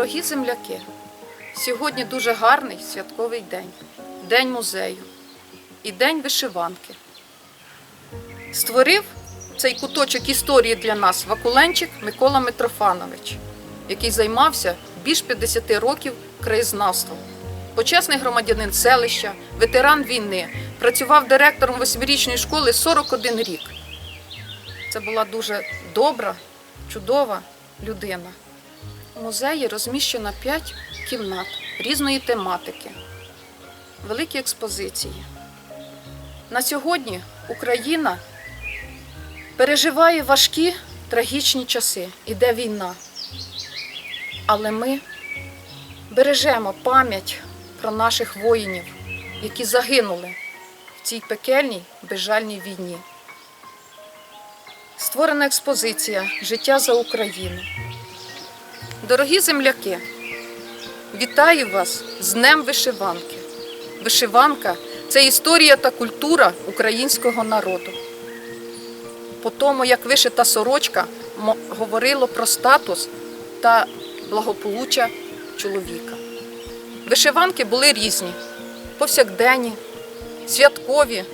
Дорогі земляки, сьогодні дуже гарний святковий день, День музею і День вишиванки. Створив цей куточок історії для нас Вакуленчик Микола Митрофанович, який займався більш 50 років краєзнавством. Почесний громадянин селища, ветеран війни, працював директором восьмирічної школи 41 рік. Це була дуже добра, чудова людина. Музеї розміщено 5 кімнат різної тематики, великі експозиції. На сьогодні Україна переживає важкі трагічні часи, іде війна. Але ми бережемо пам'ять про наших воїнів, які загинули в цій пекельній безжальній війні. Створена експозиція Життя за Україну. Дорогі земляки, вітаю вас з Днем Вишиванки. Вишиванка це історія та культура українського народу. По тому, як вишита сорочка говорило про статус та благополуччя чоловіка. Вишиванки були різні, повсякденні, святкові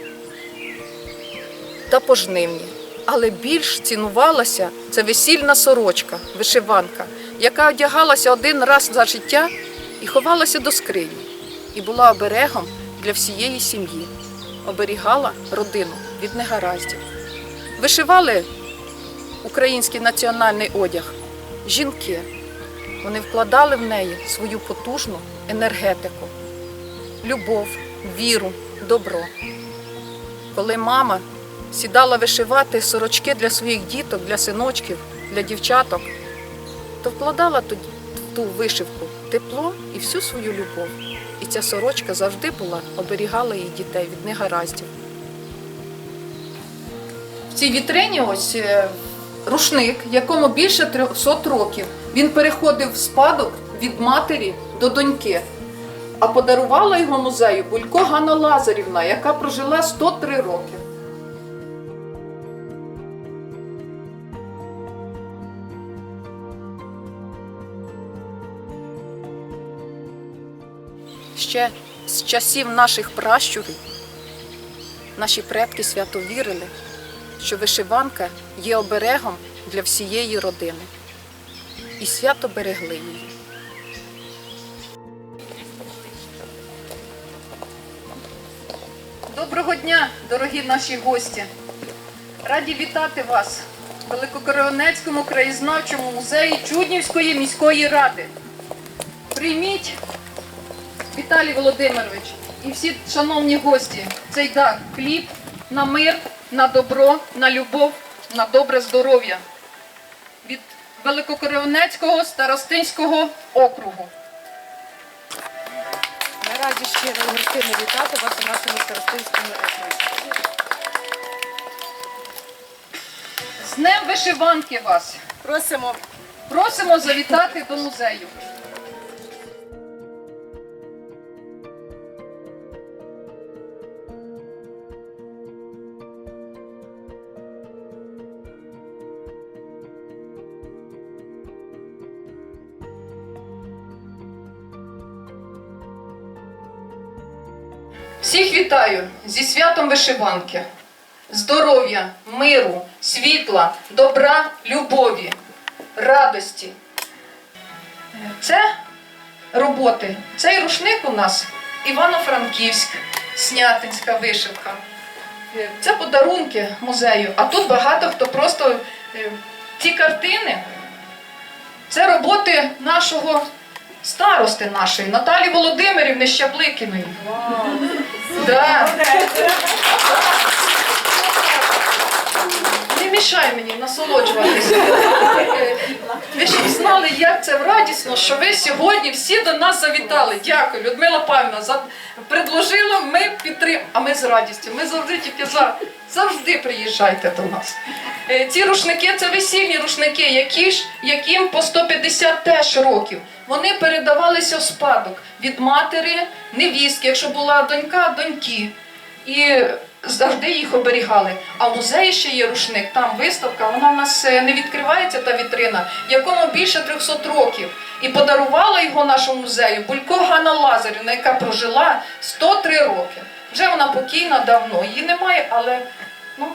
та пожнивні. Але більш цінувалася це весільна сорочка, вишиванка, яка одягалася один раз за життя і ховалася до скрині, і була оберегом для всієї сім'ї, оберігала родину від негараздів. Вишивали український національний одяг жінки. Вони вкладали в неї свою потужну енергетику, любов, віру, добро. Коли мама сідала вишивати сорочки для своїх діток, для синочків, для дівчаток, то вкладала в ту вишивку тепло і всю свою любов. І ця сорочка завжди була, оберігала її дітей від негараздів. В цій вітрині ось е, рушник, якому більше 300 років. Він переходив в спадок від матері до доньки. А подарувала його музею Булько Ганна Лазарівна, яка прожила 103 роки. Ще з часів наших пращурів наші предки свято вірили, що вишиванка є оберегом для всієї родини. І свято берегли її. Доброго дня, дорогі наші гості! Раді вітати вас в Великокорионецькому краєзнавчому музеї Чуднівської міської ради. Прийміть Віталій Володимирович і всі шановні гості, цей дар хліб на мир, на добро, на любов, на добре здоров'я від Великокорионецького старостинського округу. Наразі щиро гостини вітати вас у нашому старостинському окрузі. З Днем вишиванки вас! Просимо Просимо завітати до музею. Всіх вітаю зі святом вишиванки. Здоров'я, миру, світла, добра, любові, радості. Це роботи. Цей рушник у нас Івано-Франківськ, Снятинська вишивка. Е, Це подарунки музею. А тут багато хто просто е, ці картини. Це роботи нашого старости нашої, Наталі Володимирівни Щабликіної. Да. Не мішай мені насолоджуватися. Ви ж знали, як це радісно, що ви сьогодні всі до нас завітали. Дякую, Людмила Павлівна, за предложила, ми підтримуємо. А ми з радістю. Ми завжди тільки за. Завжди приїжджайте до нас. Е, Ці рушники це весільні рушники, які ж, яким по 150 теж років. Вони передавалися в спадок від матері, невістки, якщо була донька, доньки. І завжди їх оберігали. А в музеї ще є рушник, там виставка, вона в нас е, не відкривається, та вітрина, якому більше 300 років. І подарувала його нашому музею Булько Ганна Лазарівна, яка прожила 103 роки. Вже вона покійна давно, її немає, але ну,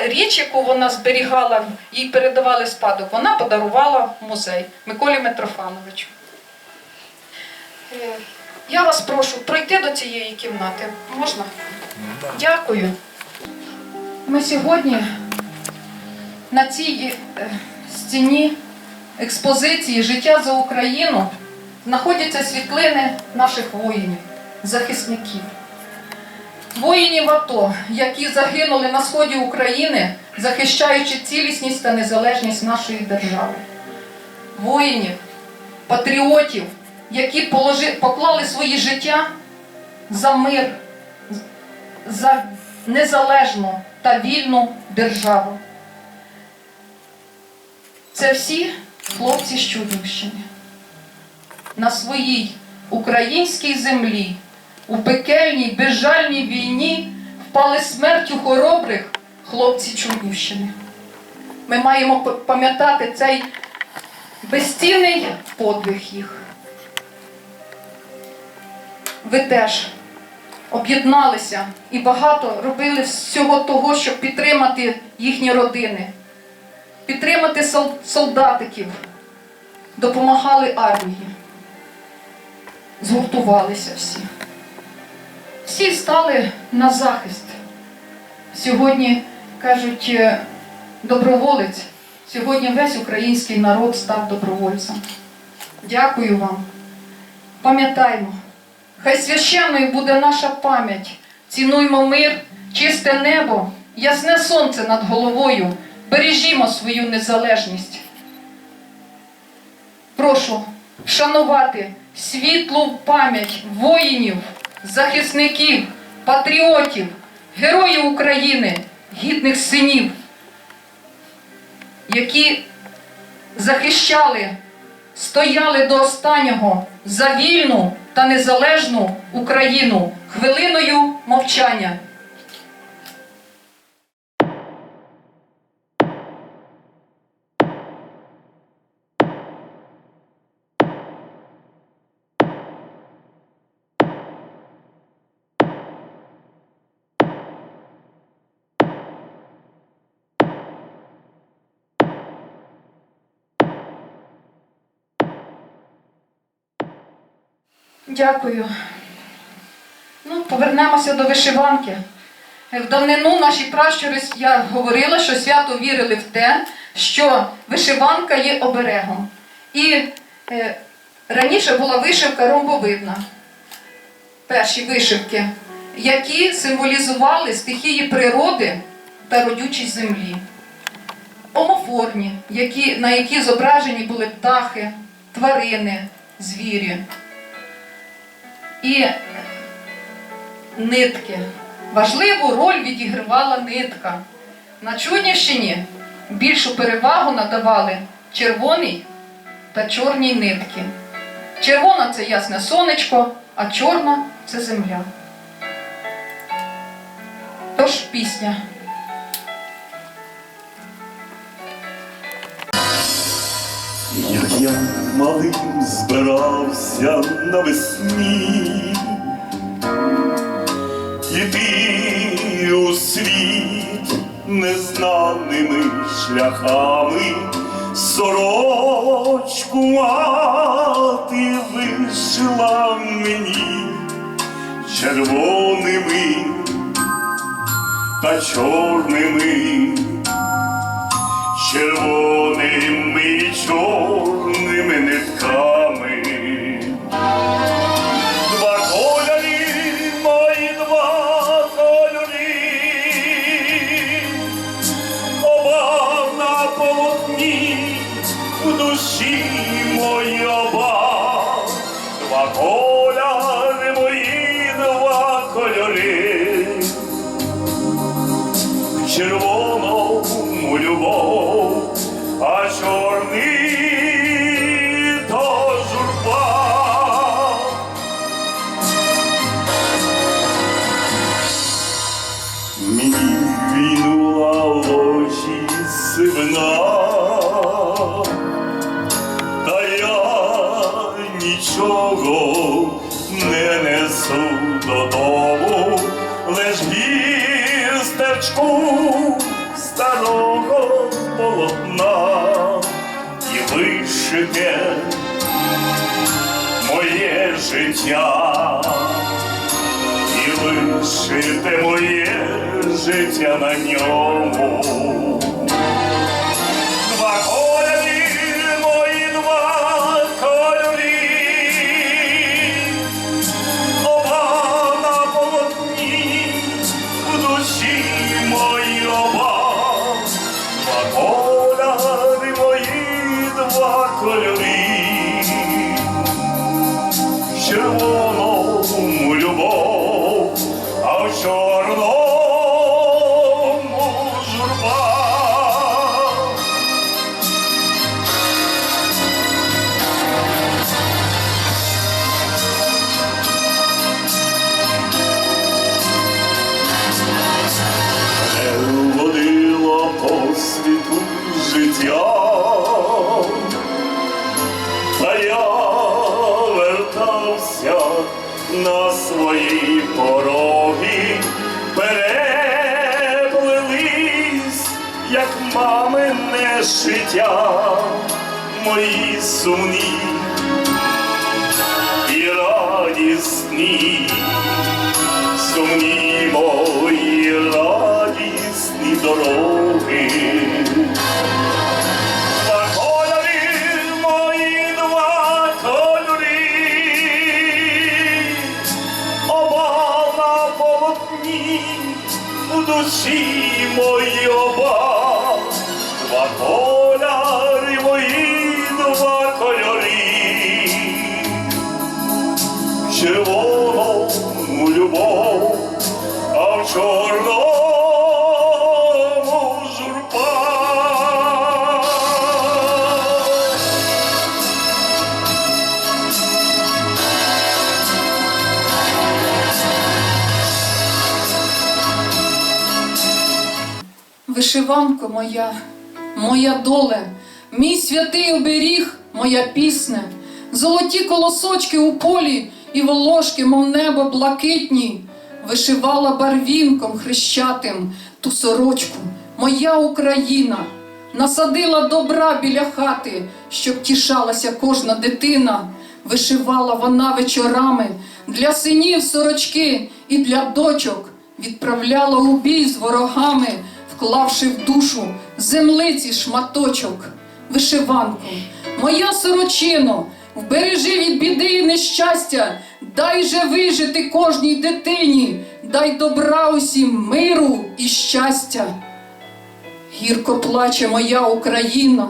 річ, яку вона зберігала, їй передавали спадок, вона подарувала в музей Миколі Митрофановичу. Е, Я вас прошу пройти до цієї кімнати. Можна? Дякую. Ми сьогодні на цій е, стіні експозиції Життя за Україну знаходяться світлини наших воїнів, захисників. Воїнів АТО, які загинули на сході України, захищаючи цілісність та незалежність нашої держави. Воїнів, патріотів, які положи, поклали свої життя за мир, за незалежну та вільну державу. Це всі хлопці з Чудівщини. На своїй українській землі у пекельній безжальній війні впали смертю хоробрих хлопці Чудівщини. Ми маємо пам'ятати цей безцінний подвиг їх. Ви теж об'єдналися і багато робили всього того, щоб підтримати їхні родини, підтримати солдатиків, допомагали армії. Згуртувалися всі. Всі стали на захист. Сьогодні кажуть е, доброволець. Сьогодні весь український народ став добровольцем. Дякую вам. Пам'ятаймо, хай священною буде наша пам'ять. Цінуймо мир, чисте небо, ясне сонце над головою. Бережімо свою незалежність. Прошу шанувати світлу пам'ять воїнів, захисників, патріотів, героїв України, гідних синів, які захищали, стояли до останнього за вільну та незалежну Україну хвилиною мовчання. Дякую. Ну, повернемося до вишиванки. В давнину наші пращури, я говорила, що свято вірили в те, що вишиванка є оберегом. І е, раніше була вишивка ромбовидна, перші вишивки, які символізували стихії природи та родючість землі. Омофорні, які, на які зображені були птахи, тварини, звірі. І нитки. Важливу роль відігравала нитка. На Чуднівщині більшу перевагу надавали червоній та чорній нитки. Червона це ясне сонечко, а чорна це земля. Тож пісня. Я малим збирався навесні, Іти у світ незнаними шляхами, сорочку мати вишила мені червоними та чорними червоними і чорними come. сивина, та я нічого не несу додому, лиш вістечку старого полотна і вишите моє життя. Вишите моє життя на ньому. Два кольори, в на свої пороги, переплелись, як мамине життя, мої сумні і радісні сумні мої радісні дороги. Душі мої оба, два Вишиванко моя, моя доле, мій святий оберіг, моя пісня, золоті колосочки у полі і волошки, мов небо блакитні, вишивала барвінком хрещатим ту сорочку, моя Україна, насадила добра біля хати, щоб тішалася кожна дитина, вишивала вона вечорами для синів сорочки і для дочок. Відправляла у бій з ворогами, вклавши в душу землиці шматочок, вишиванку, моя сорочино, вбережи від біди і нещастя, дай же вижити кожній дитині, дай добра усім миру і щастя. Гірко плаче моя Україна,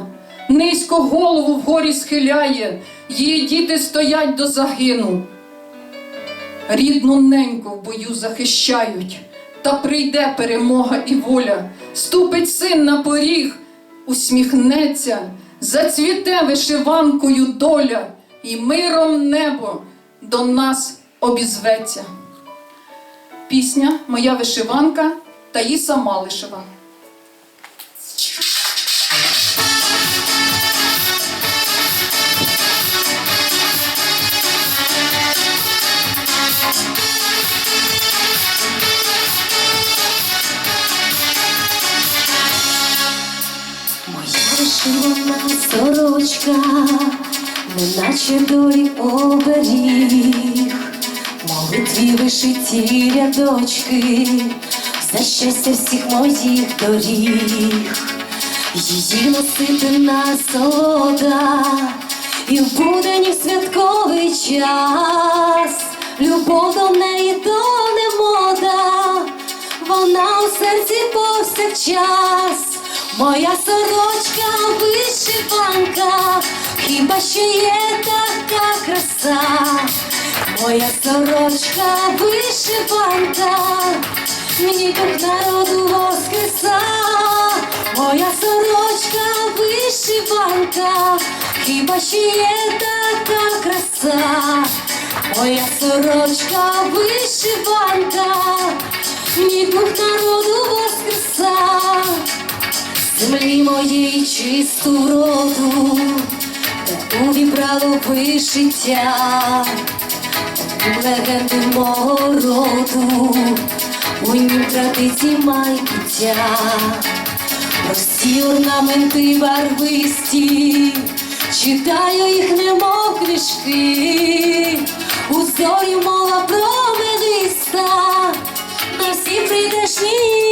низько голову вгорі схиляє, її діти стоять до загину. Рідну неньку в бою захищають, та прийде перемога і воля, ступить син на поріг, усміхнеться, зацвіте вишиванкою доля, і миром небо до нас обізветься. Пісня Моя вишиванка Таїса Малишева. Вишивана сорочка, неначе долі оберіг, молитві вишиті рядочки, за щастя всіх моїх доріг, її носити насолода, і в буденні святковий час, любов до неї то не мода, вона у серці повсякчас. Моя сорочка вишиванка, хіба що є така краса, моя сорочка вишиванка, мені дух народу воскреса, моя сорочка вишиванка, хіба що є така краса, моя сорочка вишиванка, мені дух народу воскреса Землі моєї чисту роду, де увібрало вишиття, легенди мого роду, у нім традиції майбуття, прості орнаменти барвисті, читаю їх, немов книжки, у зорі мова промениста, на всі прийдешні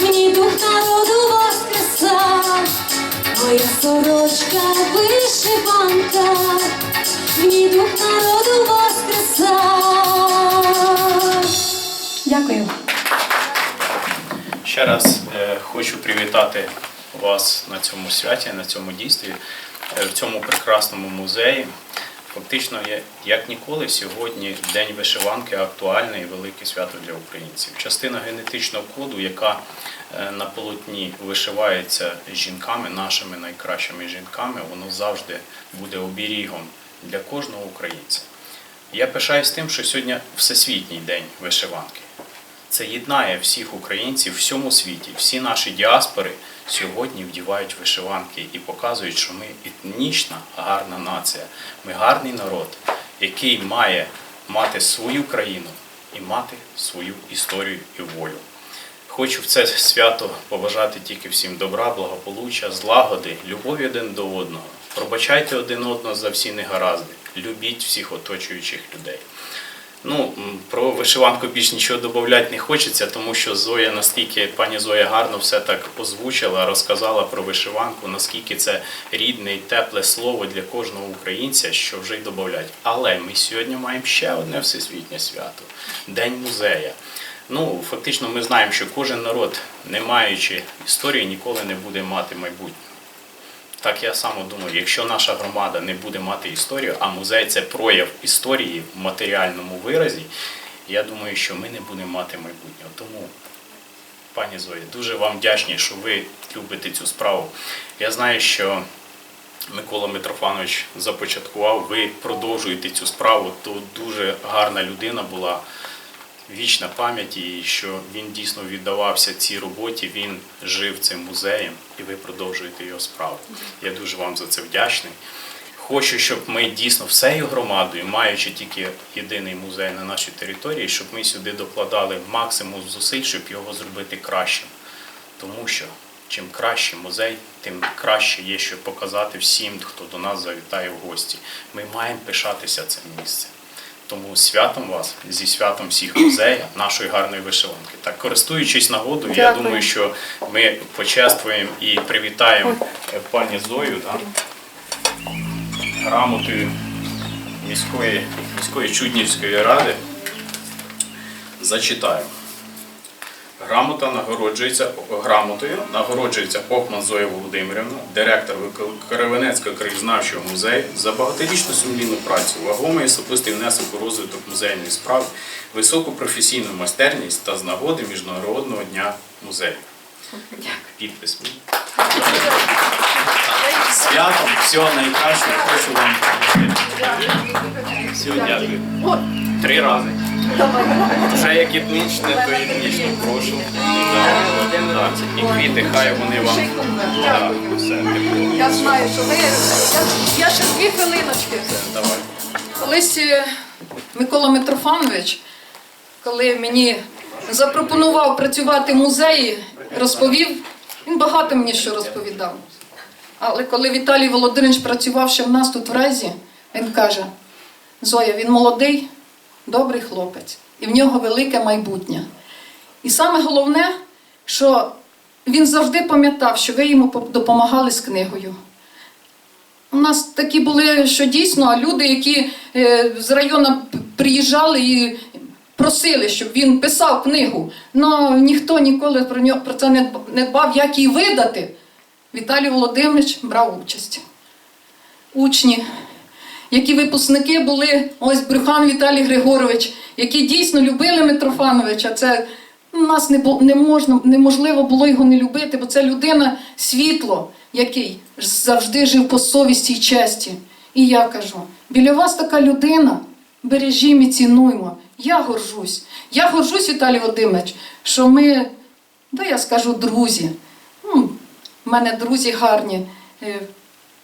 Мені дух народу воскреса. Моя сорочка вишиванка, мені дух народу воскреса. Дякую. Ще раз е, хочу привітати вас на цьому святі, на цьому дійстві, е, в цьому прекрасному музеї. Фактично, як ніколи, сьогодні День вишиванки актуальне і велике свято для українців. Частина генетичного коду, яка е, на полотні вишивається жінками, нашими найкращими жінками, воно завжди буде оберігом для кожного українця. Я пишаюсь тим, що сьогодні Всесвітній день вишиванки. Це єднає всіх українців в всьому світі. Всі наші діаспори сьогодні вдівають вишиванки і показують, що ми етнічна, гарна нація. Ми гарний народ, який має мати свою країну і мати свою історію і волю. Хочу в це свято побажати тільки всім добра, благополуччя, злагоди, любові один до одного. Пробачайте один одного за всі негаразди, любіть всіх оточуючих людей. Ну, про вишиванку більш нічого додати не хочеться, тому що Зоя настільки, пані Зоя гарно все так озвучила, розказала про вишиванку, наскільки це рідне і тепле слово для кожного українця, що вже й додати. Але ми сьогодні маємо ще одне всесвітнє свято День музея. Ну, фактично, ми знаємо, що кожен народ, не маючи історії, ніколи не буде мати майбутнє. Так я само думаю, якщо наша громада не буде мати історію, а музей це прояв історії в матеріальному виразі, я думаю, що ми не будемо мати майбутнього. Тому, пані Зої, дуже вам вдячні, що ви любите цю справу. Я знаю, що Микола Митрофанович започаткував, ви продовжуєте цю справу. То дуже гарна людина була вічна пам'ять, і що він дійсно віддавався цій роботі, він жив цим музеєм, і ви продовжуєте його справу. Я дуже вам за це вдячний. Хочу, щоб ми дійсно всею громадою, маючи тільки єдиний музей на нашій території, щоб ми сюди докладали максимум зусиль, щоб його зробити кращим. Тому що чим краще музей, тим краще є що показати всім, хто до нас завітає в гості. Ми маємо пишатися цим місцем. Тому святом вас зі святом всіх музеїв нашої гарної вишиванки. Так, користуючись нагодою, я думаю, що ми почествуємо і привітаємо е, пані Зою да, грамотою міської, міської Чуднівської ради. Зачитаю. Грамота нагороджується грамотою, нагороджується Охман Зоя Володимирівна, директор Кривенецького краєзнавчого музею за багаторічну сумлінну працю, вагомий особистий внесок у розвиток музейної справи, високу професійну майстерність та з нагоди Міжнародного дня музею. Підпис мій. Святом, всього найкращого, хочу вам. Всього дякую. Три рази. Вже як етнічне, то етнічне, прошу. І квіти, хай вони вам. Так, все, тепло. Я знаю, що ви. Я, ще дві хвилиночки. Давай. Колись е, Микола Митрофанович, коли мені запропонував працювати в музеї, розповів, він багато мені що розповідав. Але коли Віталій Володимирович працював ще в нас тут в Резі, він каже: Зоя, він молодий, добрий хлопець, і в нього велике майбутнє. І саме головне, що він завжди пам'ятав, що ви йому допомагали з книгою. У нас такі були, що дійсно люди, які е, з району приїжджали і просили, щоб він писав книгу. але ніхто ніколи про нього про це не дбав, як її видати. Віталій Володимирович брав участь. Учні, які випускники були, ось Брюхан Віталій Григорович, які дійсно любили Митрофановича. Це У нас не, не можна, неможливо було його не любити, бо це людина світло, який завжди жив по совісті і честі. І я кажу: біля вас така людина, бережімо і цінуймо. Я горжусь. Я горжусь, Віталій Володимирович, що ми, да я скажу, друзі. В мене друзі гарні.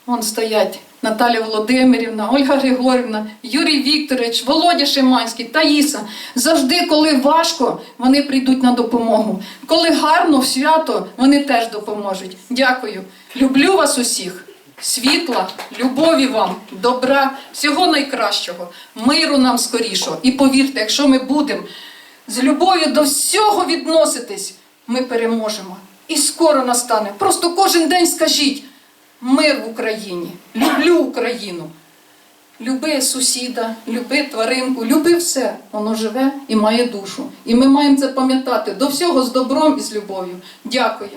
Вон стоять Наталя Володимирівна, Ольга Григорівна, Юрій Вікторович, Володя Шиманський, Таїса. Завжди, коли важко, вони прийдуть на допомогу. Коли гарно свято, вони теж допоможуть. Дякую. Люблю вас усіх. Світла, любові вам, добра, всього найкращого, миру нам скорішого. І повірте, якщо ми будемо з любов'ю до всього відноситись, ми переможемо. І скоро настане. Просто кожен день скажіть мир в Україні. Люблю Україну. Люби сусіда, люби тваринку, люби все. Воно живе і має душу. І ми маємо це пам'ятати до всього з добром і з любов'ю. Дякую.